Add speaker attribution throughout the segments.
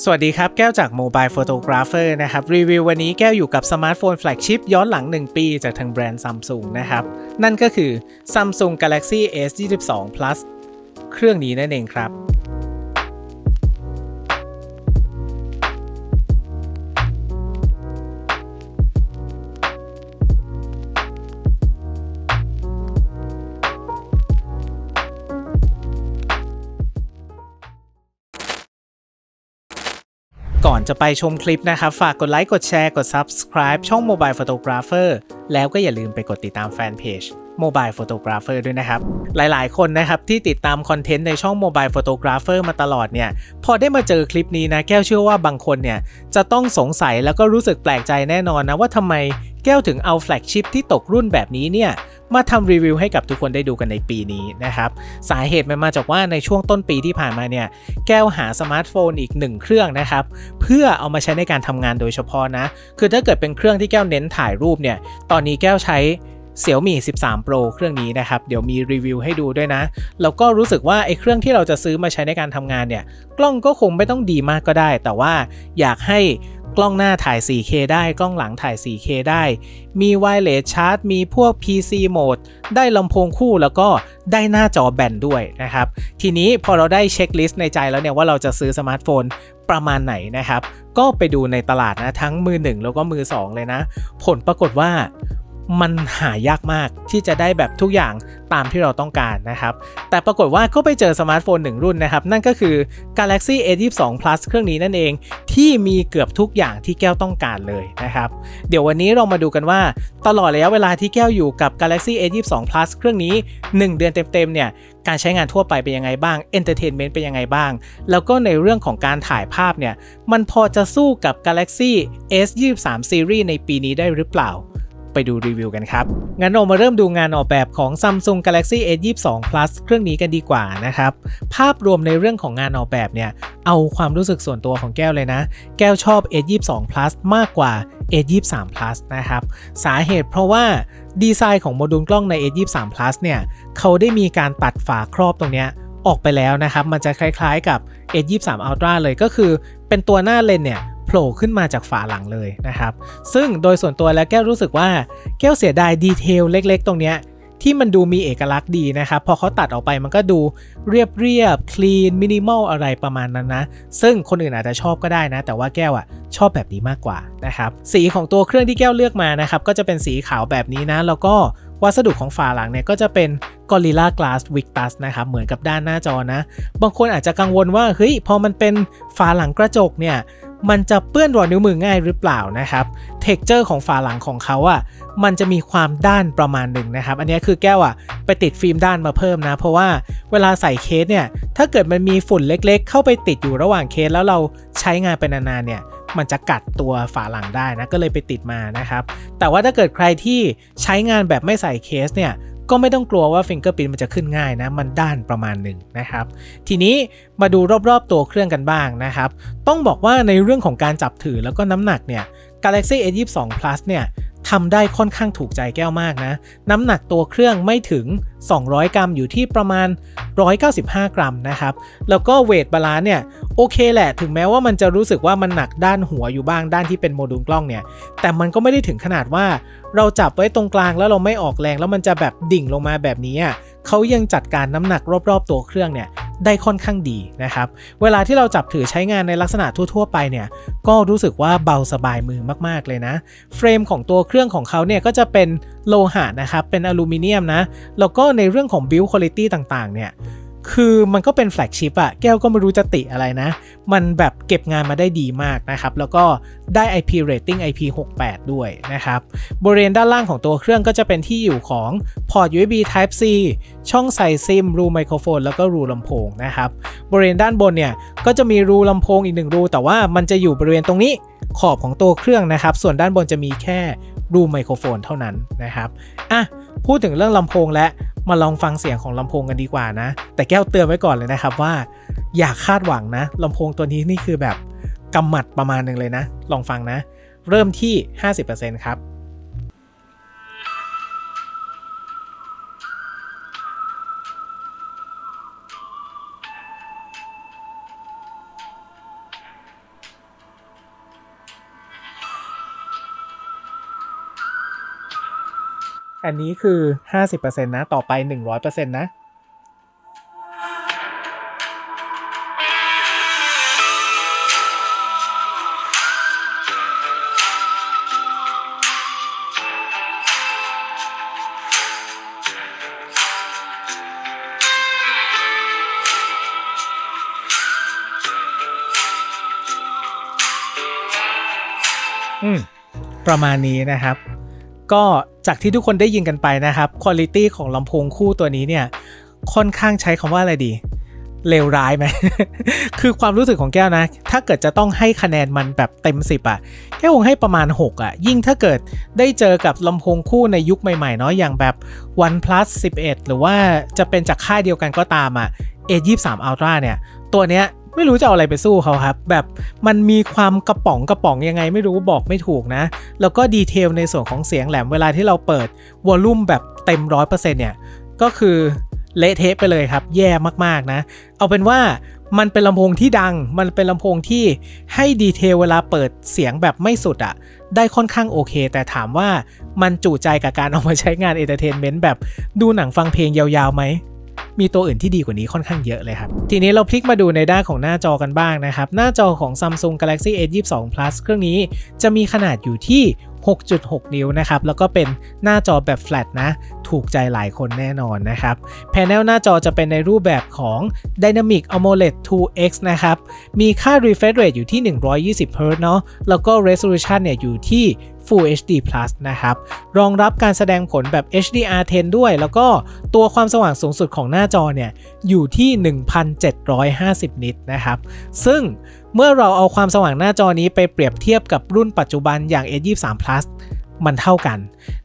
Speaker 1: สวัสดีครับ แก้วจาก Mobile Photographer นะครับ รีวิววันนี้แก้วอยู่กับสมาร์ทโฟนแฟลกชิพย้อนหลัง 1 ปีจากทางแบรนด์ Samsung นะครับ นั่นก็คือ Samsung Galaxy S22 Plus เครื่องนี้นั่นเองครับ จะไปชมคลิปนะครับ ฝากกดไลค์ กดแชร์ กด Subscribe ช่อง Mobile Photographer แล้วก็อย่าลืมไปกดติดตามแฟนเพจ Mobile Photographer ด้วยนะครับ หลายๆ คนนะครับที่ติดตามคอนเทนต์ในช่อง Mobile Photographer มาตลอดเนี่ย พอได้มาเจอคลิปนี้นะ แก้วเชื่อว่าบางคนเนี่ย จะต้องสงสัยแล้วก็รู้สึกแปลกใจแน่นอนนะว่าทำไมแก้วถึงเอาแฟลกชิพที่ตกรุ่นแบบนี้เนี่ย มาทำรีวิวให้กับทุกคนได้ดูกันในปีนี้นะครับ สาเหตุมันมาจากว่าในช่วงต้นปีที่ผ่านมาเนี่ย แก้วหาสมาร์ทโฟนอีกหนึ่งเครื่องนะครับ เพื่อเอามาใช้ในการทำงานโดยเฉพาะนะ คือถ้าเกิดเป็นเครื่องที่แก้วเน้นถ่ายรูปเนี่ย ตอนนี้แก้วใช้ Xiaomi 13 Pro เครื่องนี้นะครับ เดี๋ยวมีรีวิวให้ดูด้วยนะ แล้วก็รู้สึกว่าไอ้เครื่องที่เราจะซื้อมาใช้ในการทำงานเนี่ย กล้องก็คงไม่ต้องดีมากก็ได้ แต่ว่าอยากให้ กล้องหน้าถ่าย 4K ได้กล้องหลังถ่าย 4K ได้ มีไวเลสชาร์จ มีพวก PC โหมด ได้ลำโพงคู่แล้วก็ได้หน้าจอแบนด้วยนะครับ ทีนี้พอเราได้เช็คลิสต์ในใจแล้วเนี่ยว่าเราจะซื้อสมาร์ทโฟนประมาณไหนนะครับ ก็ไปดูในตลาดนะทั้งมือ 1 แล้วก็มือ 2 เลยนะ ผลปรากฏว่า มันหายากมากที่จะได้แบบทุกอย่างตามที่เราต้องการนะครับ แต่ปรากฏว่าก็ไปเจอสมาร์ทโฟนหนึ่งรุ่นนะครับ นั่นก็คือ Galaxy A22 Plus เครื่องนี้นั่นเองที่มีเกือบทุกอย่างที่แก้วต้องการเลยนะครับ เดี๋ยววันนี้เรามาดูกันว่า ตลอดระยะเวลาที่แก้วอยู่กับ Galaxy A22 Plus เครื่องนี้ 1 เดือนเต็มๆเนี่ยการใช้งานทั่วไปเป็นยังไงบ้าง Entertainment เป็นยังไงบ้าง แล้วก็ในเรื่องของการถ่ายภาพเนี่ยมันพอจะสู้กับ Galaxy S23 Series ในปีนี้ได้หรือเปล่า ไปดูรีวิวกันครับ งั้นเรามาเริ่มดูงานออกแบบของ Samsung Galaxy S22 Plus เครื่องนี้กันดีกว่านะครับ ภาพรวมในเรื่องของงานออกแบบเนี่ย เอาความรู้สึกส่วนตัวของแก้วเลยนะ แก้วชอบ S22 Plus มากกว่า S23 Plus นะครับ สาเหตุเพราะว่าดีไซน์ของโมดูลกล้องใน S23 Plus เนี่ย เขาได้มีการตัดฝาครอบตรงเนี้ยออกไปแล้วนะครับ มันจะคล้ายๆกับ S23 Ultra เลยก็คือ เป็นตัวหน้าเลนเนี่ย ผล่ขึ้นมาจากฝาหลังเลยนะครับ ซึ่งโดยส่วนตัวแล้วแก้วรู้สึกว่าแก้วเสียดายดีเทลเล็ก ๆ ตรงเนี้ยที่มันดูมีเอกลักษณ์ดีนะครับ พอเขาตัดออกไปมันก็ดูเรียบเรียบคลีนมินิมอลอะไรประมาณนั้นนะ ซึ่งคนอื่นอาจจะชอบก็ได้นะ แต่ว่าแก้วอะชอบแบบนี้มากกว่านะครับ สีของตัวเครื่องที่แก้วเลือกมานะครับ ก็จะเป็นสีขาวแบบนี้นะ แล้วก็วัสดุของฝาหลังเนี่ยก็จะเป็น Gorilla Glass Victus นะครับ เหมือนกับด้านหน้าจอนะ บางคนอาจจะกังวลว่า เฮ้ย พอมันเป็นฝาหลังกระจกเนี่ย มันจะเปื้อนรอยนิ้วมือง่ายหรือเปล่านะครับเท็กเจอร์ของฝาหลังของเขาอะ่ะมันจะมีความด้านประมาณหนึ่งนะครับ อันนี้คือแก้วอะ่ะไปติดฟิล์มด้านมาเพิ่มนะ เพราะว่าเวลาใส่เคสเนี่ยถ้าเกิดมันมีฝุ่นเล็กๆ เข้าไปติดอยู่ระหว่างเคสแล้วเราใช้งานไปนานๆเนี่ยมันจะกัดตัวฝาหลังได้นะก็เลยไปติดมานะครับ แต่ว่าถ้าเกิดใครที่ใช้งานแบบไม่ใส่เคสเนี่ย ก็ไม่ต้องกลัวว่าฟิงเกอร์พินมันจะขึ้นง่ายนะ มันด้านประมาณหนึ่งนะครับ ทีนี้มาดูรอบๆตัวเครื่องกันบ้างนะครับ ต้องบอกว่าในเรื่องของการจับถือแล้วก็น้ำหนักเนี่ย Galaxy S22 Plus เนี่ยทำได้ค่อนข้างถูกใจแก้วมากนะ น้ำหนักตัวเครื่องไม่ถึง 200 กรัมอยู่ที่ประมาณ 195 กรัมนะครับ แล้วก็เวทบาลานซ์เนี่ยโอเคแหละ ถึงแม้ว่ามันจะรู้สึกว่ามันหนักด้านหัวอยู่บ้างด้านที่เป็นโมดูลกล้องเนี่ย แต่มันก็ไม่ได้ถึงขนาดว่า เราจับไว้ตรงกลางแล้วเราไม่ออกแรงแล้วมันจะแบบดิ่งลงมาแบบนี้อะเขายังจัดการน้ำหนักรอบๆตัวเครื่องเนี่ยได้ค่อนข้างดีนะครับ เวลาที่เราจับถือใช้งานในลักษณะทั่ว ๆ ไปเนี่ย ก็รู้สึกว่าเบาสบายมือมากๆเลยนะ เฟรมของตัวเครื่องของเขาเนี่ยก็จะเป็นโลหะนะครับ เป็นอลูมิเนียมนะ แล้วก็ในเรื่องของ build quality ต่างๆ เนี่ย คือมันก็เป็นแฟลกชิพอะแก้วก็ไม่รู้จะติอะไรนะ มันแบบเก็บงานมาได้ดีมากนะครับ แล้วก็ได้ IP rating IP68 ด้วยนะครับ บริเวณด้านล่างของตัวเครื่องก็จะเป็นที่อยู่ของพอร์ต USB Type C ช่องใส่ซิม รูไมโครโฟน แล้วก็รูลำโพงนะครับ บริเวณด้านบนเนี่ย ก็จะมีรูลำโพงอีกหนึ่งรู แต่ว่ามันจะอยู่บริเวณตรงนี้ขอบของตัวเครื่องนะครับ ส่วนด้านบนจะมีแค่ รูไมโครโฟนเท่านั้นนะครับอะพูดถึงเรื่องลำโพงและมาลองฟังเสียงของลำโพงกันดีกว่านะ แต่แก้วเตือนไว้ก่อนเลยนะครับว่า อย่าคาดหวังนะลำโพงตัวนี้นี่คือแบบกำหมัดประมาณหนึ่งเลยนะ ลองฟังนะ เริ่มที่ 50%ครับ อันนี้คือ 50%นะ ต่อไป 100%นะประมาณนี้นะครับ ก็ จากที่ทุกคนได้ยินกันไปนะครับคุณภาพของลำโพงคู่ตัวนี้เนี่ยค่อนข้างใช้คำว่าอะไรดีเลวร้ายไหม คือความรู้สึกของแก้วนะ ถ้าเกิดจะต้องให้คะแนนมันแบบเต็ม 10อะ่ะ แก้วคงให้ประมาณ 6อะ่ะ ยิ่งถ้าเกิดได้เจอกับลำโพงคู่ในยุคใหม่ ๆ เนาะ อย่างแบบ OnePlus 11 หรือว่าจะเป็นจากค่ายเดียวกันก็ตามอะ่ะ A23 Ultra เนี่ย ตัวเนี้ย ไม่รู้จะเอาอะไรไปสู้เขาครับ แบบมันมีความกระป๋องกระป๋องยังไงไม่รู้บอกไม่ถูกนะ แล้วก็ดีเทลในส่วนของเสียงแหลมเวลาที่เราเปิดวอลลุ่มแบบเต็มร้อยเปอร์เซ็นต์เนี่ยก็คือเละเทะไปเลยครับ แย่มากๆนะ เอาเป็นว่ามันเป็นลำโพงที่ดัง มันเป็นลำโพงที่ให้ดีเทลเวลาเปิดเสียงแบบไม่สุดอะได้ค่อนข้างโอเค แต่ถามว่ามันจูใจกับการเอามาใช้งานเอนเตอร์เทนเมนต์แบบดูหนังฟังเพลงยาวๆไหม มีตัวอื่นที่ดีกว่านี้ค่อนข้างเยอะเลยครับ ทีนี้เราพลิกมาดูในด้านของหน้าจอกันบ้างนะครับ หน้าจอของ Samsung Galaxy S22 Plus เครื่องนี้จะมีขนาดอยู่ที่ 6.6 นิ้วนะครับ แล้วก็เป็นหน้าจอแบบแฟลตนะ ถูกใจหลายคนแน่นอนนะครับ แผงหน้าจอจะเป็นในรูปแบบของ Dynamic AMOLED 2X นะครับ มีค่า refresh rate อยู่ที่ 120 Hz เนาะ แล้วก็ resolution เนี่ยอยู่ที่ Full HD Plus นะครับ รองรับการแสดงผลแบบ HDR10 ด้วย แล้วก็ตัวความสว่างสูงสุดของหน้าจอเนี่ย อยู่ที่ 1750 นิตนะครับ ซึ่ง เมื่อเราเอาความสว่างหน้าจอนี้ไปเปรียบเทียบกับรุ่นปัจจุบันอย่าง S23 Plus มันเท่ากัน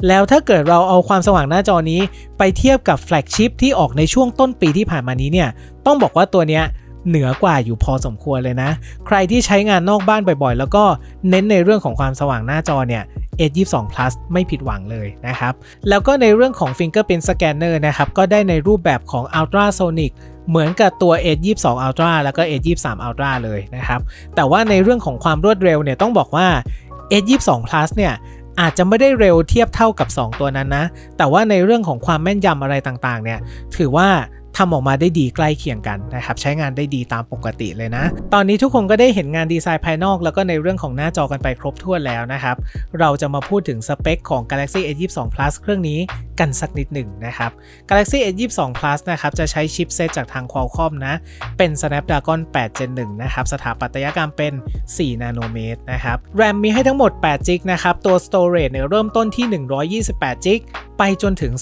Speaker 1: แล้วถ้าเกิดเราเอาความสว่างหน้าจอนี้ไปเทียบกับแฟลกชิพที่ออกในช่วงต้นปีที่ผ่านมานี้เนี่ย ต้องบอกว่าตัวเนี้ย เหนือกว่าอยู่พอสมควรเลยนะ ใครที่ใช้งานนอกบ้านบ่อยๆ แล้วก็เน้นในเรื่องของความสว่างหน้าจอเนี่ย S22 Plus ไม่ผิดหวังเลยนะครับ แล้วก็ในเรื่องของ Fingerprint Scanner นะครับ ก็ได้ในรูปแบบของ Ultrasonic เหมือนกับตัว S22 Ultra แล้วก็ S23 Ultra เลยนะครับ แต่ว่าในเรื่องของความรวดเร็วเนี่ยต้องบอกว่า S22 Plus เนี่ยอาจจะไม่ได้เร็วเทียบเท่ากับ 2 ตัวนั้นนะ แต่ว่าในเรื่องของความแม่นยำอะไรต่างๆ เนี่ย ถือว่า ทำออกมาได้ดีใกล้เคียงกันนะครับใช้งานได้ดีตามปกติเลยนะ ตอนนี้ทุกคนก็ได้เห็นงานดีไซน์ภายนอกแล้วก็ในเรื่องของหน้าจอกันไปครบถ้วนแล้วนะครับ เราจะมาพูดถึงสเปคของ Galaxy S22 Plus เครื่องนี้กันสักนิดหนึ่งนะครับ Galaxy S22 Plus นะครับจะใช้ชิปเซตจากทาง Qualcomm นะ เป็น Snapdragon 8 Gen 1 นะครับ สถาปัตยกรรมเป็น 4 นาโนเมตรนะครับ RAM มีให้ทั้งหมด8 g b นะครับ ตัว Storage เนี่ยเริ่มต้นที่ 128 g b ไปจนถึง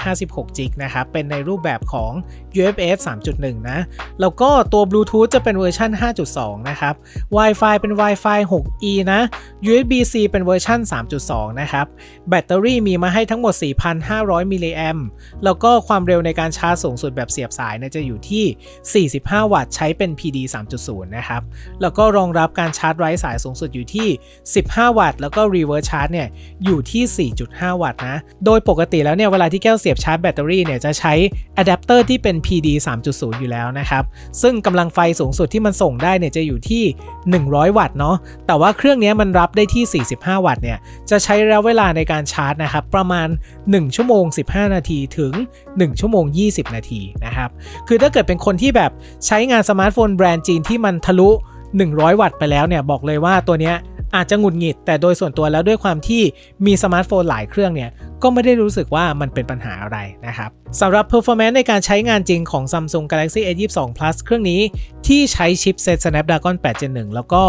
Speaker 1: 256 g b นะครับ เป็นในรูปแบบของ UFS 3.1 นะ แล้วก็ตัว Bluetooth จะเป็นเวอร์ชัน5.2 นะครับ Wi-Fi เป็น Wi-Fi 6E นะ USB-C เป็นเวอร์ชัน3.2 นะครับ แบตเตอรี่มีมาให้ทั้งหมด 4,500 มิลลิแอมแล้วก็ความเร็วในการชาร์จสูงสุดแบบเสียบสายเนี่ยจะอยู่ที่ 45 วัตต์ใช้เป็น PD 3.0 นะครับ แล้วก็รองรับการชาร์จไร้สายสูงสุดอยู่ที่ 15 วัตต์ แล้วก็ reverse charge เนี่ยอยู่ที่ 4.5 วัตต์นะ โดยปกกติแล้วเนี่ยเวลาที่แก้วเสียบชาร์จแบตเตอรี่เนี่ยจะใช้อะแดปเตอร์ที่เป็น PD 3.0 อยู่แล้วนะครับ ซึ่งกำลังไฟสูงสุดที่มันส่งได้เนี่ยจะอยู่ที่ 100 วัตต์เนาะแต่ว่าเครื่องนี้มันรับได้ที่ 45 วัตต์เนี่ยจะใช้ระยะเวลาในการชาร์จนะครับประมาณ 1 ชั่วโมง 15 นาทีถึง 1 ชั่วโมง 20 นาทีนะครับคือถ้าเกิดเป็นคนที่แบบใช้งานสมาร์ทโฟนแบรนด์จีนที่มันทะลุ 100 วัตต์ไปแล้วเนี่ยบอกเลยว่าตัวเนี้ย อาจจะหงุดหงิด แต่โดยส่วนตัวแล้วด้วยความที่มีสมาร์ทโฟนหลายเครื่องเนี่ย ก็ไม่ได้รู้สึกว่ามันเป็นปัญหาอะไรนะครับสำหรับ performance ในการใช้งานจริงของ Samsung Galaxy S22 Plus เครื่องนี้ที่ใช้ชิปเซต Snapdragon 8 Gen 1แล้วก็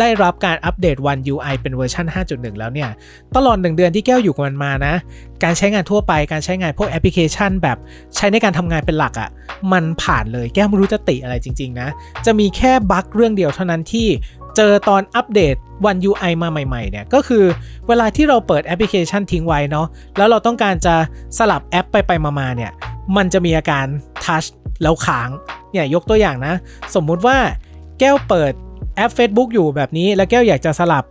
Speaker 1: ได้รับการอัปเดต One UI เป็นเวอร์ชัน5.1 แล้วเนี่ย ตลอด 1 เดือนที่แก้วอยู่กับมันมานะ การใช้งานทั่วไปการใช้งานพวกแอปพลิเคชัน แบบใช้ในการทำงานเป็นหลักอะ่ะ มันผ่านเลยแก้วไม่รู้จะติอะไรจริง ๆ นะ จะมีแค่บั๊กเรื่องเดียวเท่านั้นที่ เจอตอนอัปเดต One UI มาใหม่ ๆ เนี่ย ก็คือเวลาที่เราเปิดแอปพลิเคชันทิ้งไว้เนาะแล้วเราต้องการจะสลับแอปไปไปมาๆเนี่ย มันจะมีอาการทัชแล้วค้างเนี่ยยกตัวอย่างนะ สมมุติว่าแก้วเปิดแอป Facebook อยู่แบบนี้ แล้วแก้วอยากจะสลับ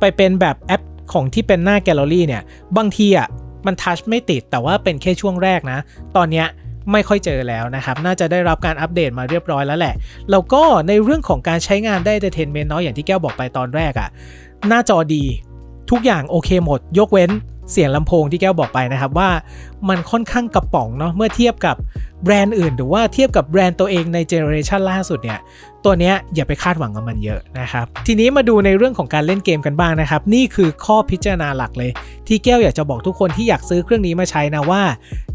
Speaker 1: ไปเป็นแบบแอปของที่เป็นหน้าแกลเลอรี่เนี่ย บางทีอะมันทัชไม่ติดแต่ว่าเป็นแค่ช่วงแรกนะ ตอนเนี้ย ไม่ค่อยเจอแล้วนะครับ น่าจะได้รับการอัปเดตมาเรียบร้อยแล้วแหละ แล้วก็ในเรื่องของการใช้งานได้เ n เ e นเนาะอย่างที่แก้วบอกไปตอนแรกอะ่ะ หน้าจอดี ทุกอย่างโอเคหมด ยกเว้น เสียงลำโพงที่แก้วบอกไปนะครับว่ามันค่อนข้างกระป๋องเนาะเมื่อเทียบกับแบรนด์อื่น หรือว่าเทียบกับแบรนด์ตัวเองในเจเนอเรชันล่าสุดเนี่ยตัวเนี้ยอย่าไปคาดหวังกับมันเยอะนะครับ ทีนี้มาดูในเรื่องของการเล่นเกมกันบ้างนะครับ นี่คือข้อพิจารณาหลักเลย ที่แก้วอยากจะบอกทุกคนที่อยากซื้อเครื่องนี้มาใช้นะว่า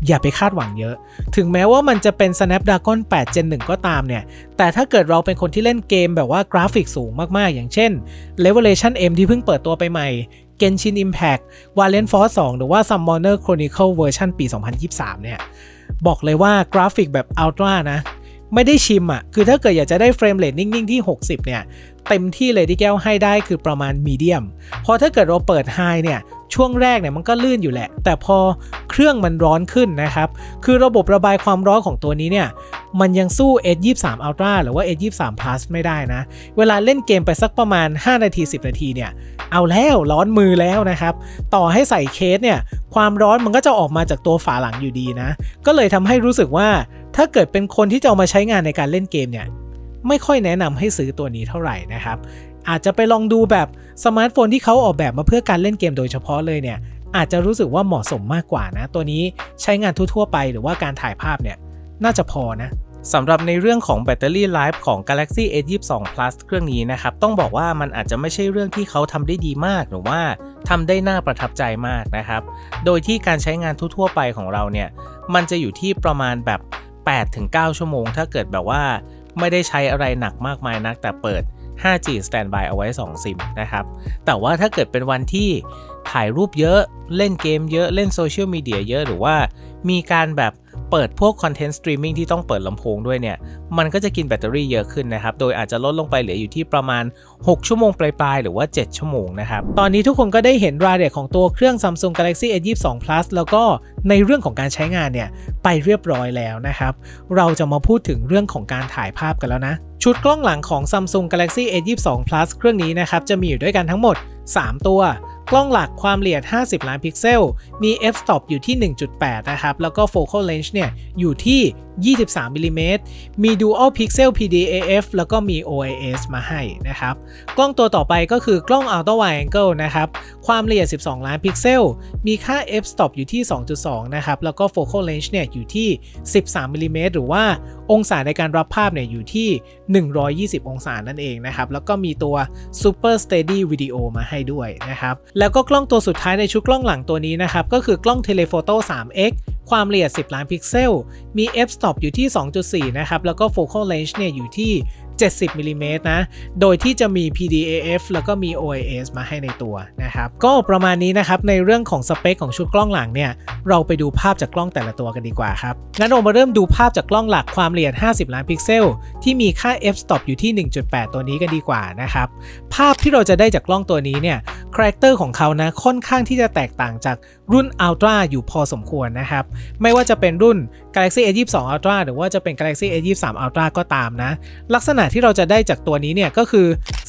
Speaker 1: อย่าไปคาดหวังเยอะ ถึงแม้ว่ามันจะเป็น Snapdragon 8 Gen 1 ก็ตามเนี่ยแต่ถ้าเกิดเราเป็นคนที่เล่นเกมแบบว่ากราฟิกสูงมากๆ อย่างเช่น Revelation M ที่เพิ่งเปิดตัวไปใหม่ Genshin Impact Valiant Force 2 หรือว่า Summoner Chronicle เวอร์ชันปี 2023 เนี่ย บอกเลยว่ากราฟิกแบบ Ultra นะ ไม่ได้ชิมอะ่ะ คือถ้าเกิดอยากจะได้เฟรมเรทนิ่ง ๆ ที่ 60 เนี่ย เต็มที่เลยที่แก้วให้ได้คือประมาณมีเดียม พอถ้าเกิดเราเปิดไฮเนี่ย ช่วงแรกเนี่ยมันก็ลื่นอยู่แหละ แต่พอเครื่องมันร้อนขึ้นนะครับ คือระบบระบายความร้อนของตัวนี้เนี่ย มันยังสู้ S23 Ultra หรือว่า S23 Plus ไม่ได้นะ เวลาเล่นเกมไปสักประมาณ 5 นาที 10 นาทีเนี่ย เอาแล้วร้อนมือแล้วนะครับ ต่อให้ใส่เคสเนี่ย ความร้อนมันก็จะออกมาจากตัวฝาหลังอยู่ดีนะ ก็เลยทำให้รู้สึกว่า ถ้าเกิดเป็นคนที่จะเอามาใช้งานในการเล่นเกมเนี่ยไม่ค่อยแนะนำให้ซื้อตัวนี้เท่าไหร่นะครับ อาจจะไปลองดูแบบสมาร์ทโฟนที่เขาออกแบบมาเพื่อการเล่นเกมโดยเฉพาะเลยเนี่ย อาจจะรู้สึกว่าเหมาะสมมากกว่านะ ตัวนี้ใช้งานทั่วๆไปหรือว่าการถ่ายภาพเนี่ย น่าจะพอนะสำหรับในเรื่องของแบตเตอรี่ไลฟ์ของ Galaxy S22 Plus เครื่องนี้นะครับ ต้องบอกว่ามันอาจจะไม่ใช่เรื่องที่เขาทำได้ดีมาก หรือว่าทำได้น่าประทับใจมากนะครับ โดยที่การใช้งานทั่วๆไปของเราเนี่ย มันจะอยู่ที่ประมาณแบบ 8-9 ชั่วโมง ถ้าเกิดแบบว่าไม่ได้ใช้อะไรหนักมากมายนักแต่เปิด 5G standby เอาไว้ 2 ซิมนะครับ แต่ว่าถ้าเกิดเป็นวันที่ถ่ายรูปเยอะ เล่นเกมเยอะ เล่นโซเชียลมีเดียเยอะ หรือว่ามีการแบบ เปิดพวกคอนเทนต์สตรีมมิ่งที่ต้องเปิดลำโพงด้วยเนี่ย มันก็จะกินแบตเตอรี่เยอะขึ้นนะครับ โดยอาจจะลดลงไปเหลืออยู่ที่ประมาณ 6 ชั่วโมงปลายๆ หรือว่า 7 ชั่วโมงนะครับ ตอนนี้ทุกคนก็ได้เห็นรายละเอียดของตัวเครื่อง Samsung Galaxy S22 Plus แล้วก็ในเรื่องของการใช้งานเนี่ยไปเรียบร้อยแล้วนะครับ เราจะมาพูดถึงเรื่องของการถ่ายภาพกันแล้วนะ ชุดกล้องหลังของ Samsung Galaxy S22 Plus เครื่องนี้นะครับจะมีอยู่ด้วยกันทั้งหมด 3 ตัว กล้องหลักความละเอียด 50 ล้านพิกเซล มี f-stop อยู่ที่ 1.8 นะครับ แล้วก็ focal length เนี่ยอยู่ที่23มิลลิเมตรมี dual pixel PDAF แล้วก็มี OIS มาให้นะครับ กล้องตัวต่อไปก็คือกล้อง ultra wide angle นะครับ ความละเอียด 12 ล้านพิกเซล มีค่า f-stop อยู่ที่ 2.2 นะครับ แล้วก็ focal range เนี่ยอยู่ที่ 13มิลลิเมตรหรือว่าองศาในการรับภาพเนี่ยอยู่ที่ 120 องศานั่นเองนะครับ แล้วก็มีตัว super steady video มาให้ด้วยนะครับ แล้วก็กล้องตัวสุดท้ายในชุดกล้องหลังตัวนี้นะครับ ก็คือกล้อง telephoto 3x ความละเอียด 10 ล้านพิกเซล มี f-stop อยู่ที่ 2.4 นะครับ แล้วก็ focal range เนี่ยอยู่ที่ 70มิลลิเมตรนะ โดยที่จะมี PDAF แล้วก็มี OIS มาให้ในตัวนะครับ ก็ประมาณนี้นะครับ ในเรื่องของสเปคของชุดกล้องหลังเนี่ย เราไปดูภาพจากกล้องแต่ละตัวกันดีกว่าครับ งั้นเรามาเริ่มดูภาพจากกล้องหลักความละเอียด 50 ล้านพิกเซล ที่มีค่า f-stop อยู่ที่ 1.8 ตัวนี้กันดีกว่านะครับ ภาพที่เราจะได้จากกล้องตัวนี้เนี่ยคาแรคเตอร์ของเขานะค่อนข้างที่จะแตกต่างจากรุ่น Ultra อยู่พอสมควรนะครับ ไม่ว่าจะเป็นรุ่น Galaxy S22 Ultra หรือว่าจะเป็น Galaxy S23 Ultra ก็ตามนะ ลักษณะที่เราจะได้จากตัวนี้เนี่ยก็คือ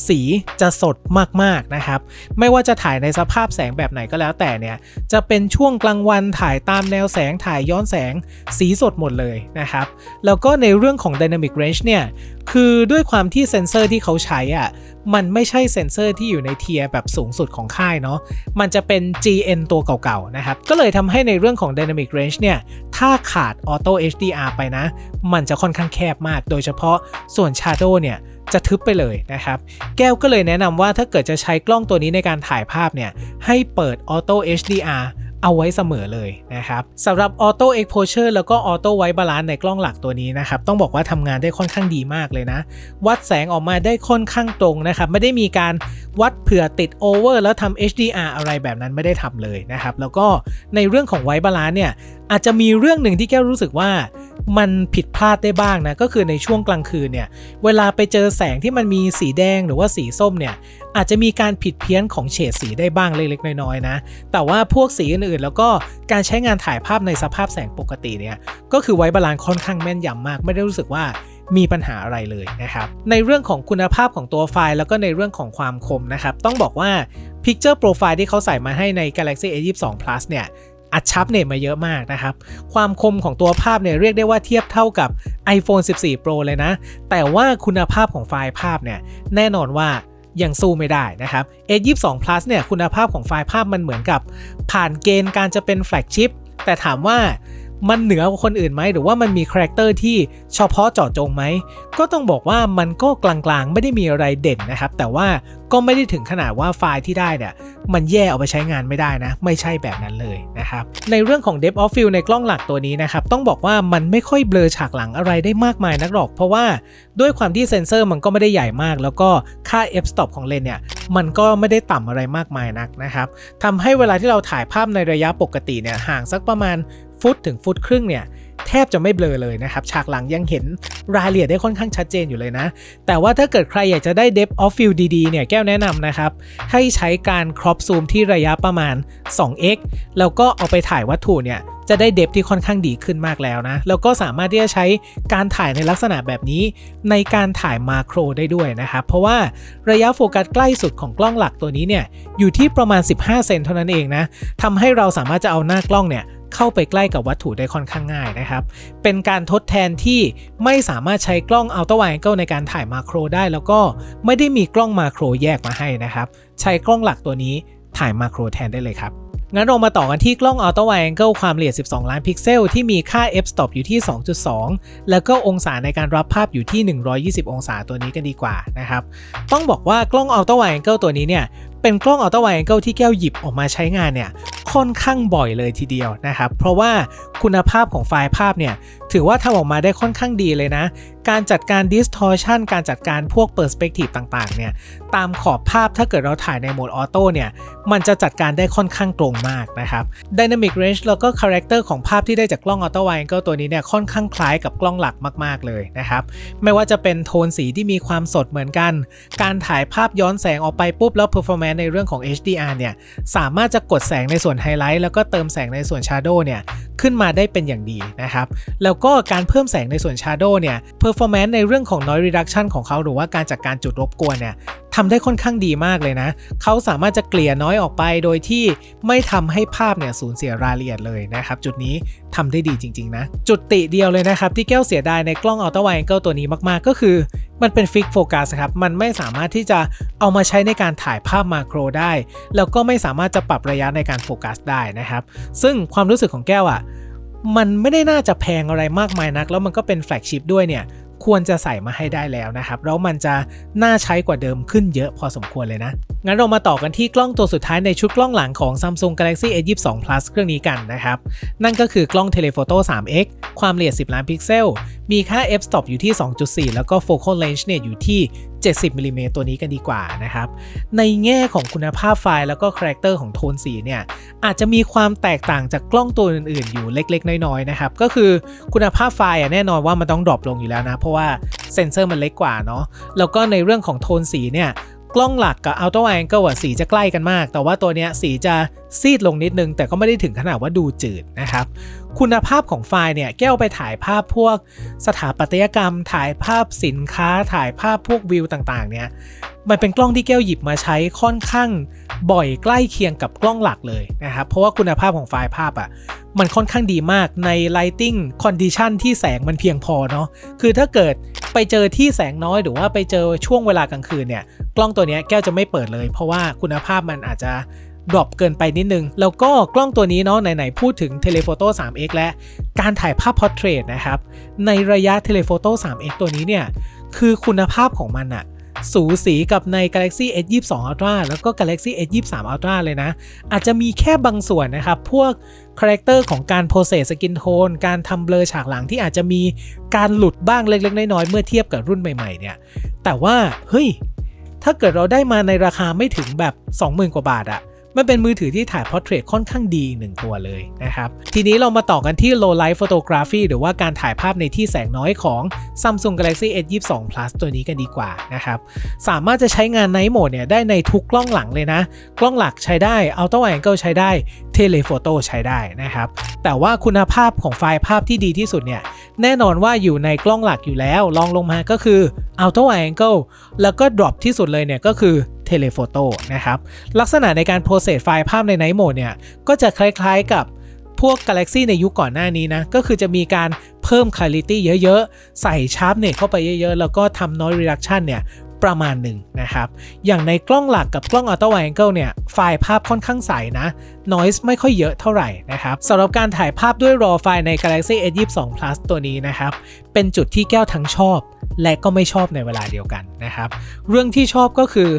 Speaker 1: สีจะสดมากๆนะครับ ไม่ว่าจะถ่ายในสภาพแสงแบบไหนก็แล้วแต่เนี่ยจะเป็นช่วงกลางวันถ่ายตามแนวแสงถ่ายย้อนแสงสีสดหมดเลยนะครับ แล้วก็ในเรื่องของ Dynamic Range เนี่ยคือด้วยความที่เซนเซอร์ที่เขาใช้อะ มันไม่ใช่เซนเซอร์ที่อยู่ในเทียร์แบบสูงสุดของค่ายเนาะ มันจะเป็น GN ตัวเก่าๆ นะครับ ก็เลยทำให้ในเรื่องของ Dynamic Range เนี่ย ถ้าขาด Auto HDR ไปนะ มันจะค่อนข้างแคบมาก โดยเฉพาะส่วน Shadow เนี่ยจะทึบไปเลยนะครับ แก้วก็เลยแนะนำว่าถ้าเกิดจะใช้กล้องตัวนี้ในการถ่ายภาพเนี่ย ให้เปิด Auto HDR เอาไว้เสมอเลยนะครับสำหรับ Auto Exposure แล้วก็ Auto White Balance ในกล้องหลักตัวนี้นะครับ ต้องบอกว่าทำงานได้ค่อนข้างดีมากเลยนะ วัดแสงออกมาได้ค่อนข้างตรงนะครับ ไม่ได้มีการวัดเผื่อติด Over แล้วทำ HDR อะไรแบบนั้นไม่ได้ทำเลยนะครับ แล้วก็ในเรื่องของ White Balance เนี่ยอาจจะมีเรื่องหนึ่งที่แก้วรู้สึกว่ามันผิดพลาดได้บ้างนะ ก็คือในช่วงกลางคืนเนี่ย เวลาไปเจอแสงที่มันมีสีแดงหรือว่าสีส้มเนี่ย อาจจะมีการผิดเพี้ยนของเฉดสีได้บ้างเล็กๆน้อยๆนะ แต่ว่าพวกสีอื่นๆ แล้วก็การใช้งานถ่ายภาพในสภาพแสงปกติเนี่ยก็คือไว้บาลานซ์ค่อนข้างแม่นยำมาก ไม่ได้รู้สึกว่ามีปัญหาอะไรเลยนะครับ ในเรื่องของคุณภาพของตัวไฟล์ แล้วก็ในเรื่องของความคมนะครับ ต้องบอกว่า Picture Profile ที่เขาใส่มาให้ใน Galaxy A22 Plus เนี่ยอัดชับเนตมาเยอะมากนะครับ ความคมของตัวภาพเนี่ยเรียกได้ว่าเทียบเท่ากับ iPhone 14 Pro เลยนะ แต่ว่าคุณภาพของไฟล์ภาพเนี่ยแน่นอนว่า ยังสู้ไม่ได้นะครับ S22 Plus เนี่ยคุณภาพของไฟล์ภาพมันเหมือนกับ ผ่านเกณฑ์การจะเป็นแฟลกชิพแต่ถามว่า มันเหนือกว่าคนอื่นไหมหรือว่ามันมีคาแรคเตอร์ที่เฉพาะเจาะจงไหมก็ต้องบอกว่ามันก็กลางๆ ไม่ได้มีอะไรเด่นนะครับ แต่ว่าก็ไม่ได้ถึงขนาดว่าไฟล์ที่ได้เนี่ยมันแย่เอาไปใช้งานไม่ได้นะ ไม่ใช่แบบนั้นเลยนะครับในเรื่องของ Depth of Field ในกล้องหลักตัวนี้นะครับต้องบอกว่ามันไม่ค่อยเบลอฉากหลังอะไรได้มากมายนักหรอก เพราะว่าด้วยความที่เซนเซอร์มันก็ไม่ได้ใหญ่มาก แล้วก็ค่า f stop ของเลนเนี่ยมันก็ไม่ได้ต่ำอะไรมากมายนักนะครับทำให้เวลาที่เราถ่ายภาพในระยะปกติเนี่ยห่างสักประมาณ ฟุตถึงฟุตครึ่งเนี่ยแทบจะไม่เบลอเลยนะครับ ฉากหลังยังเห็นรายละเอียดได้ค่อนข้างชัดเจนอยู่เลยนะ แต่ว่าถ้าเกิดใครอยากจะได้ depth of field ดีๆเนี่ยแก้วแนะนำนะครับ ให้ใช้การ crop zoom ที่ระยะประมาณ 2x แล้วก็เอาไปถ่ายวัตถุเนี่ยจะได้เดฟที่ค่อนข้างดีขึ้นมากแล้วนะ แล้วก็สามารถที่จะใช้การถ่ายในลักษณะแบบนี้ ในการถ่ายมาโครได้ด้วยนะครับ เพราะว่าระยะโฟกัสใกล้สุดของกล้องหลักตัวนี้เนี่ยอยู่ที่ประมาณ 15 เซนเท่านั้นเองนะทำให้เราสามารถจะเอาหน้ากล้องเนี่ย เข้าไปใกล้กับวัตถุได้ค่อนข้างง่ายนะครับ เป็นการทดแทนที่ไม่สามารถใช้กล้องอัลตร้าไวแองเกิลในการถ่ายมาโครได้แล้วก็ไม่ได้มีกล้องมาโครแยกมาให้นะครับ ใช้กล้องหลักตัวนี้ถ่ายมาโครแทนได้เลยครับงั้นเรามาต่อกันที่กล้อง Ultra Wide Angle ความละเอียด 12 ล้านพิกเซล ที่มีค่า f stop อยู่ที่ 2.2 แล้วก็องศาในการรับภาพอยู่ที่ 120 องศาตัวนี้กันดีกว่านะครับ ต้องบอกว่ากล้อง Ultra Wide Angle ตัวนี้เนี่ย เป็นกล้อง Ultra Wide Angle ที่แก้วหยิบออกมาใช้งานเนี่ย ค่อนข้างบ่อยเลยทีเดียวนะครับ เพราะว่าคุณภาพของไฟล์ภาพเนี่ย ถือว่าทำออกมาได้ค่อนข้างดีเลยนะการจัดการ distortion การจัดการพวก perspective ต่างๆ เนี่ย ตามขอบภาพถ้าเกิดเราถ่ายในโหมดออโต้เนี่ย มันจะจัดการได้ค่อนข้างตรงมากนะครับ Dynamic Range แล้วก็ Character ของภาพที่ได้จากกล้อง Auto Wide Angle ตัวนี้เนี่ยค่อนข้างคล้ายกับกล้องหลักมากๆ เลยนะครับ ไม่ว่าจะเป็นโทนสีที่มีความสดเหมือนกัน การถ่ายภาพย้อนแสงออกไปปุ๊บแล้ว performance ในเรื่องของ HDR เนี่ย สามารถจะกดแสงในส่วนไฮไลท์แล้วก็เติมแสงในส่วน Shadow เนี่ยขึ้นมาได้เป็นอย่างดีนะครับ แล้วก็การเพิ่มแสงในส่วน Shadow เนี่ย performance ในเรื่องของ noise reduction ของเขาหรือว่าการจัดการจุดรบกวนเนี่ยทำได้ค่อนข้างดีมากเลยนะ เขาสามารถจะเกลี่ยน้อยออกไปโดยที่ไม่ทำให้ภาพเนี่ยสูญเสียรายละเอียดเลยนะครับ จุดนี้ทำได้ดีจริง ๆ นะ จุดติเดียวเลยนะครับ ที่แก้วเสียดายในกล้อง Ultra Wide Angle ตัวนี้มากๆ ก็คือ มันเป็นฟิกโฟกัสครับ มันไม่สามารถที่จะเอามาใช้ในการถ่ายภาพมาโครได้ แล้วก็ไม่สามารถจะปรับระยะในการโฟกัสได้นะครับ ซึ่งความรู้สึกของแก้วอะ่ะมันไม่ได้น่าจะแพงอะไรมากมายนัก แล้วมันก็เป็นแฟลกชิพด้วยเนี่ย ควรจะใส่มาให้ได้แล้วนะครับ แล้วมันจะน่าใช้กว่าเดิมขึ้นเยอะพอสมควรเลยนะ งั้นเรามาต่อกันที่กล้องตัวสุดท้ายในชุดกล้องหลังของ Samsung Galaxy S22 Plus เครื่องนี้กันนะครับ นั่นก็คือกล้องเทเลโฟโต้ 3x ความละเอียด 10 ล้านพิกเซล มีค่า f stop อยู่ที่ 2.4 แล้วก็ focal range เนี่ยอยู่ที่ 70มิลลิเมตรตัวนี้กันดีกว่านะครับ ในแง่ของคุณภาพไฟล์แล้วก็คาแรคเตอร์ของโทนสีเนี่ย อาจจะมีความแตกต่างจากกล้องตัวอื่นๆ อยู่เล็กๆ น้อยๆ นะครับ ก็คือคุณภาพไฟล์แน่นอนว่ามันต้องดรอปลงอยู่แล้วนะ เพราะว่าเซนเซอร์มันเล็กกว่าเนาะ แล้วก็ในเรื่องของโทนสีเนี่ยกล้องหลักกับ Auto Wide Angle อะสีจะใกล้กันมาก แต่ว่าตัวเนี้ยสีจะซีดลงนิดนึง แต่ก็ไม่ได้ถึงขนาดว่าดูจืดนะครับ คุณภาพของไฟล์เนี่ยแก้วไปถ่ายภาพพวกสถาปัตยกรรม ถ่ายภาพสินค้า ถ่ายภาพพวกวิวต่างๆ เนี่ยมันเป็นกล้องที่แก้วหยิบมาใช้ค่อนข้างบ่อยใกล้เคียงกับกล้องหลักเลยนะครับ เพราะว่าคุณภาพของไฟล์ภาพอะ่ะมันค่อนข้างดีมากใน lighting condition ที่แสงมันเพียงพอเนาะคือถ้าเกิดไปเจอที่แสงน้อยหรือว่าไปเจอช่วงเวลากลางคืนเนี่ย กล้องตัวเนี้ยแก้วจะไม่เปิดเลย เพราะว่าคุณภาพมันอาจจะ ดรอปเกินไปนิดนึง แล้วก็กล้องตัวนี้เนาะไหนๆพูดถึง Telephoto 3x และการถ่ายภาพ Portrait นะครับ ในระยะ Telephoto 3x ตัวนี้เนี่ย คือคุณภาพของมันอะสูสีกับใน Galaxy S22 Ultra แล้วก็ Galaxy S23 Ultra เลยนะ อาจจะมีแค่บางส่วนนะครับ พวกคาแรคเตอร์ของการ process skin tone การทำเบลอฉากหลังที่อาจจะมีการหลุดบ้างเล็กๆ น้อยๆ เมื่อเทียบกับรุ่นใหม่ๆ เนี่ย แต่ว่า เฮ้ย ถ้าเกิดเราได้มาในราคาไม่ถึงแบบ 20,000 กว่าบาทอะ มันเป็นมือถือที่ถ่าย Portrait ค่อนข้างดีหนึ่งตัวเลยนะครับ ทีนี้เรามาต่อกันที่ Low Light Photography หรือว่าการถ่ายภาพในที่แสงน้อยของ Samsung Galaxy S22 Plus ตัวนี้กันดีกว่านะครับ สามารถจะใช้งาน Night Mode เนี่ยได้ในทุกกล้องหลังเลยนะ กล้องหลักใช้ได้ Auto Wide Angle ใช้ได้ Telephoto ใช้ได้นะครับ แต่ว่าคุณภาพของไฟล์ภาพที่ดีที่สุดเนี่ยแน่นอนว่าอยู่ในกล้องหลักอยู่แล้วลองลงมาก็คือ Auto Wide Angle แล้วก็ drop ที่สุดเลยเนี่ยก็คือ Telephoto นะครับ ลักษณะในการ process ไฟล์ภาพใน Night Mode เนี่ย ก็จะคล้ายๆกับพวก Galaxy ในยุคก่อนหน้านี้นะ ก็คือจะมีการเพิ่ม clarity เยอะๆ ใส่ sharpness เข้าไปเยอะๆ แล้วก็ทำ noise reduction เนี่ยประมาณหนึ่งนะครับ อย่างในกล้องหลักกับกล้องอัลตร้าไวแองเกิลเนี่ย ไฟล์ภาพค่อนข้างใสนะ noise ไม่ค่อยเยอะเท่าไหร่นะครับสำหรับการถ่ายภาพด้วย RAW ไฟล์ใน Galaxy S22 Plus ตัวนี้นะครับ เป็นจุดที่แก้วทั้งชอบ และก็ไม่ชอบในเวลาเดียวกันนะครับ เรื่องที่ชอบก็คือ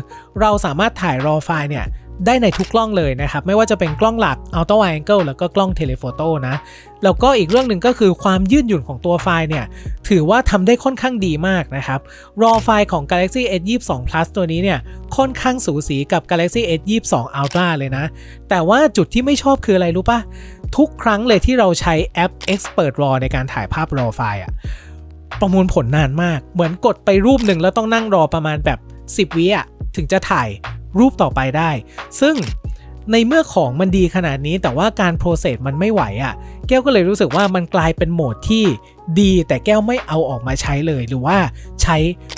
Speaker 1: เราสามารถถ่าย RAW ไฟล์เนี่ยได้ในทุกกล้องเลยนะครับ ไม่ว่าจะเป็นกล้องหลัก Ultra Wide Angle แล้วก็กล้อง Telephoto นะ แล้วก็อีกเรื่องหนึ่งก็คือความยืดหยุ่นของตัวไฟล์เนี่ย ถือว่าทำได้ค่อนข้างดีมากนะครับ RAW ไฟล์ของ Galaxy S22 Plus ตัวนี้เนี่ย ค่อนข้างสูสีกับ Galaxy S22 Ultra เลยนะ แต่ว่าจุดที่ไม่ชอบคืออะไรรู้ปะทุกครั้งเลยที่เราใช้แอป Expert RAW ในการถ่ายภาพ RAW ไฟล์อะ ประมวลผลนานมาก เหมือนกดไปรูปหนึ่งแล้วต้องนั่งรอประมาณแบบ 10วิอะถึงจะถ่ายรูปต่อไปได้ ซึ่งในเมื่อของมันดีขนาดนี้แต่ว่าการโปรเซสมันไม่ไหวอะ่ะ แก้วก็เลยรู้สึกว่ามันกลายเป็นโหมดที่ดีแต่แก้วไม่เอาออกมาใช้เลยหรือว่าใช้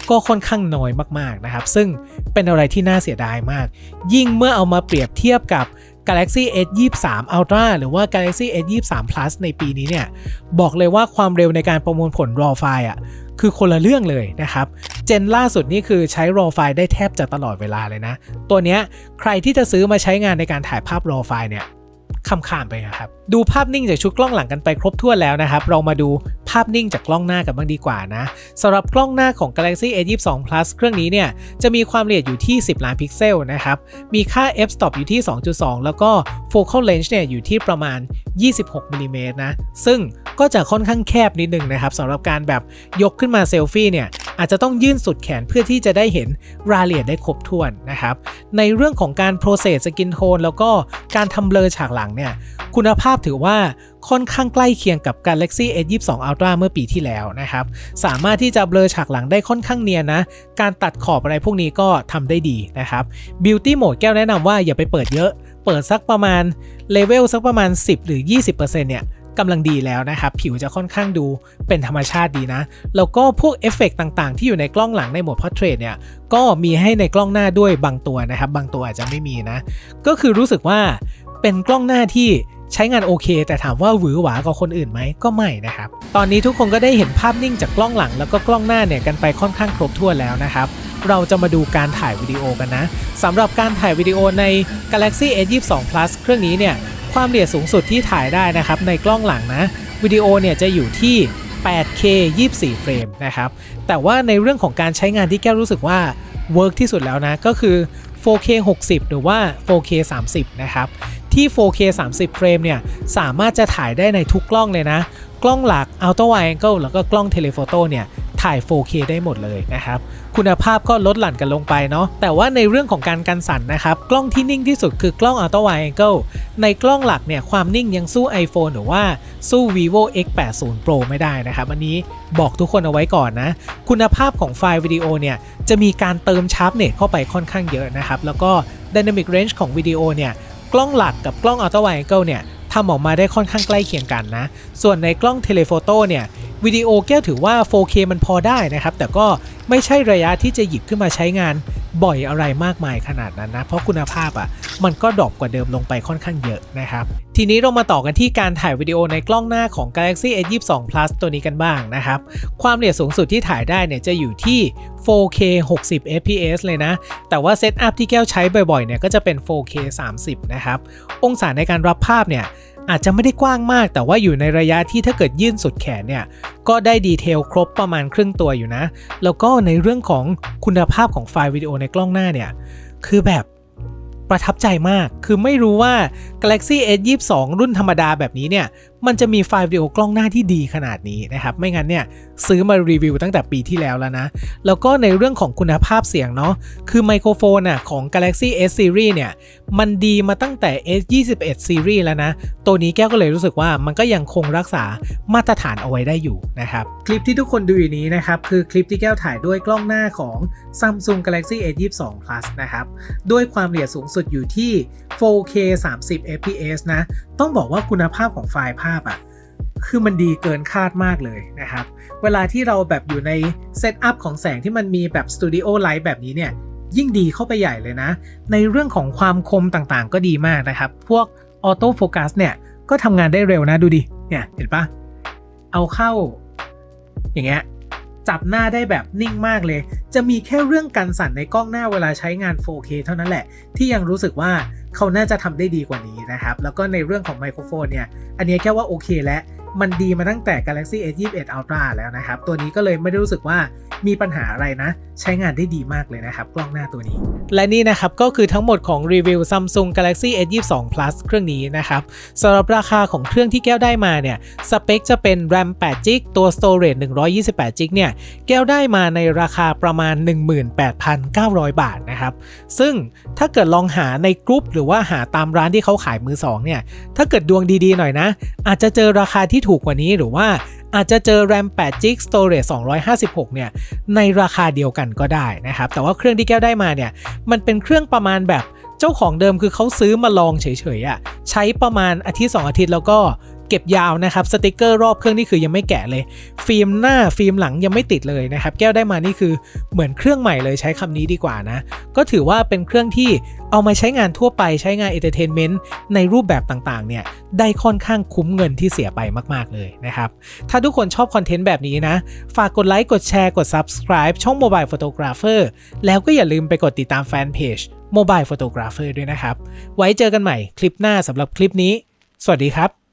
Speaker 1: ก็ค่อนข้างน้อยมากๆนะครับ ซึ่งเป็นอะไรที่น่าเสียดายมาก ยิ่งเมื่อเอามาเปรียบเทียบกับ Galaxy S23 Ultra หรือว่า Galaxy S23 Plus ในปีนี้เนี่ย บอกเลยว่าความเร็วในการประมวลผล RAW ไฟล์อะคือคนละเรื่องเลยนะครับ เจนล่าสุดนี่คือใช้ RAW ไฟล์ได้แทบจะตลอดเวลาเลยนะ ตัวเนี้ยใครที่จะซื้อมาใช้งานในการถ่ายภาพ RAW ไฟล์เนี่ย คำขามไปนะครับ ดูภาพนิ่งจากชุดกล้องหลังกันไปครบถ้วนแล้วนะครับ เรามาดูภาพนิ่งจากกล้องหน้ากันบ้างดีกว่านะสำหรับกล้องหน้าของ Galaxy S22 Plus เครื่องนี้เนี่ยจะมีความละเอียดอยู่ที่ 10 ล้านพิกเซลนะครับ มีค่า f-stop อยู่ที่ 2.2 แล้วก็ focal length เนี่ยอยู่ที่ประมาณ 26มิลลิเมตรนะ ซึ่งก็จะค่อนข้างแคบนิดนึงนะครับสำหรับการแบบยกขึ้นมาเซลฟี่เนี่ย อาจจะต้องยื่นสุดแขนเพื่อที่จะได้เห็นรายละเอียดได้ครบถ้วนนะครับ ในเรื่องของการ process skin tone แล้วก็การทำเบลอฉากหลังเนี่ย คุณภาพถือว่าค่อนข้างใกล้เคียงกับ Galaxy S22 Ultra เมื่อปีที่แล้วนะครับ สามารถที่จะเบลอฉากหลังได้ค่อนข้างเนียนนะ การตัดขอบอะไรพวกนี้ก็ทำได้ดีนะครับ Beauty Mode แก้วแนะนำว่าอย่าไปเปิดเยอะ เปิดสักประมาณเลเวลสักประมาณ 10 หรือ 20%เนี่ย กำลังดีแล้วนะครับ ผิวจะค่อนข้างดูเป็นธรรมชาติดีนะ แล้วก็พวกเอฟเฟกต่างๆ ที่อยู่ในกล้องหลังในโหมด Portrait เนี่ยก็มีให้ในกล้องหน้าด้วยบางตัวนะครับ บางตัวอาจจะไม่มีนะ ก็คือรู้สึกว่าเป็นกล้องหน้าที่ใช้งานโอเค แต่ถามว่าหวือหวากว่าคนอื่นไหมก็ไม่นะครับ ตอนนี้ทุกคนก็ได้เห็นภาพนิ่งจากกล้องหลัง แล้วก็กล้องหน้าเนี่ยกันไปค่อนข้างครบถ้วนแล้วนะครับ เราจะมาดูการถ่ายวิดีโอกันนะสำหรับการถ่ายวิดีโอใน Galaxy S22 Plus เครื่องนี้เนี่ย ความละเอียดสูงสุดที่ถ่ายได้นะครับในกล้องหลังนะวิดีโอเนี่ยจะอยู่ที่ 8K 24 เฟรมนะครับ แต่ว่าในเรื่องของการใช้งานที่แก้วรู้สึกว่าเวิร์กที่สุดแล้วนะ ก็คือ 4K 60 หรือว่า 4K 30 นะครับ ที่ 4K 30 เฟรมเนี่ย สามารถจะถ่ายได้ในทุกกล้องเลยนะ กล้องหลัก Ultra Wide Angle แล้วก็กล้อง Telephoto เนี่ย ถ่าย 4K ได้หมดเลยนะครับ คุณภาพก็ลดหลั่นกันลงไปเนาะ แต่ว่าในเรื่องของการกันสั่นนะครับ กล้องที่นิ่งที่สุดคือกล้อง Ultra Wide Angle ในกล้องหลักเนี่ยความนิ่งยังสู้ iPhone หรือว่าสู้ vivo X80 Pro ไม่ได้นะครับ อันนี้บอกทุกคนเอาไว้ก่อนนะ คุณภาพของไฟล์วิดีโอเนี่ยจะมีการเติมชาร์ปเนตเข้าไปค่อนข้างเยอะนะครับ แล้วก็ Dynamic Range ของวิดีโอเนี่ยกล้องหลักกับกล้อง Ultra Wide Angle เนี่ยทำออกมาได้ค่อนข้างใกล้เคียงกันนะ ส่วนในกล้อง Telephoto เนี่ย วิดีโอแก้วถือว่า 4K มันพอได้นะครับ แต่ก็ไม่ใช่ระยะที่จะหยิบขึ้นมาใช้งานบ่อยอะไรมากมายขนาดนั้นนะ เพราะคุณภาพอะ่ะมันก็ดรอปกว่าเดิมลงไปค่อนข้างเยอะนะครับ ทีนี้เรามาต่อกันที่การถ่ายวิดีโอในกล้องหน้าของ Galaxy S22 Plus ตัวนี้กันบ้างนะครับ ความละเอียดสูงสุดที่ถ่ายได้เนี่ยจะอยู่ที่ 4K 60 fps เลยนะ แต่ว่าเซตอัพที่แก้วใช้บ่อยๆเนี่ยก็จะเป็น 4K 30 นะครับ องศาในการรับภาพเนี่ย อาจจะไม่ได้กว้างมาก แต่ว่าอยู่ในระยะที่ถ้าเกิดยื่นสุดแขนเนี่ยก็ได้ดีเทลครบประมาณครึ่งตัวอยู่นะ แล้วก็ในเรื่องของคุณภาพของไฟล์วิดีโอในกล้องหน้าเนี่ยคือแบบประทับใจมาก คือไม่รู้ว่า Galaxy S22 รุ่นธรรมดาแบบนี้เนี่ยมันจะมีไฟล์วิดีโอกล้องหน้าที่ดีขนาดนี้นะครับ ไม่งั้นเนี่ยซื้อมารีวิวตั้งแต่ปีที่แล้วแล้วนะ แล้วก็ในเรื่องของคุณภาพเสียงเนาะ คือไมโครโฟนอะของ Galaxy S Series เนี่ย มันดีมาตั้งแต่ S21 Series แล้วนะ ตัวนี้แก้วก็เลยรู้สึกว่ามันก็ยังคงรักษามาตรฐานเอาไว้ได้อยู่นะครับ คลิปที่ทุกคนดูอยู่นี้นะครับ คือคลิปที่แก้วถ่ายด้วยกล้องหน้าของ Samsung Galaxy S22 Plus นะครับ ด้วยความละเอียดสูงสุดอยู่ที่ 4K 30 fps นะ ต้องบอกว่าคุณภาพของไฟล์าพอะคือมันดีเกินคาดมากเลยนะครับ เวลาที่เราแบบอยู่ในเซตอัพของแสงที่มันมีแบบสตูดิโอไลท์แบบนี้เนี่ยยิ่งดีเข้าไปใหญ่เลยนะ ในเรื่องของความคมต่างๆ ก็ดีมากนะครับ พวกออโต้โฟกัสเนี่ยก็ทำงานได้เร็วนะดูดิ เนี่ยเห็นปะเอาเข้า อย่างเงี้ยจับหน้าได้แบบนิ่งมากเลย จะมีแค่เรื่องการสั่นในกล้องหน้าเวลาใช้งาน 4K เท่านั้นแหละ ที่ยังรู้สึกว่า เขาน่าจะทำได้ดีกว่านี้นะครับ แล้วก็ในเรื่องของไมโครโฟนเนี่ย อันนี้แค่ว่าโอเคแล้ว มันดีมาตั้งแต่ Galaxy S21 Ultra แล้วนะครับ ตัวนี้ก็เลยไม่ได้รู้สึกว่ามีปัญหาอะไรนะ ใช้งานได้ดีมากเลยนะครับ กล้องหน้าตัวนี้ และนี่นะครับ ก็คือทั้งหมดของรีวิว Samsung Galaxy S22 Plus เครื่องนี้นะครับสำหรับราคาของเครื่องที่แก้วได้มาเนี่ย สเปคจะเป็น RAM 8 g b ตัว Storage 128 g b เนี่ย แก้วได้มาในราคาประมาณ 18,900 บาทนะครับ ซึ่งถ้าเกิดลองหาในกรุ๊ปหรือว่าหาตามร้านที่เขาขายมือสองเนี่ย ถ้าเกิดดวงดีๆหน่อยนะ อาจจะเจอราคาที่ถูกกว่านี้หรือว่าอาจจะเจอ RAM 8 g b Storage 256 เนี่ย ในราคาเดียวกันก็ได้นะครับ แต่ว่าเครื่องที่แก้วได้มาเนี่ย มันเป็นเครื่องประมาณแบบเจ้าของเดิมคือเขาซื้อมาลองเฉยๆอะ่ะ ใช้ประมาณอาทิตย์ 2 อาทิตย์แล้วก็ เก็บยาวนะครับสติกเกอร์รอบเครื่องนี่คือยังไม่แกะเลย ฟิล์มหน้าฟิล์มหลังยังไม่ติดเลยนะครับ แก้วได้มานี่คือเหมือนเครื่องใหม่เลยใช้คำนี้ดีกว่านะ ก็ถือว่าเป็นเครื่องที่เอามาใช้งานทั่วไปใช้งานเอนเตอร์เทนเมนต์ในรูปแบบต่างๆเนี่ยได้ค่อนข้างคุ้มเงินที่เสียไปมากๆเลยนะครับ ถ้าทุกคนชอบคอนเทนต์แบบนี้นะ ฝากกดไลค์กดแชร์กด Subscribe ช่อง Mobile Photographer แล้วก็อย่าลืมไปกดติดตามแฟนเพจ Mobile Photographer ด้วยนะครับ ไว้เจอกันใหม่คลิปหน้าสำหรับคลิปนี้ สวัสดีครับ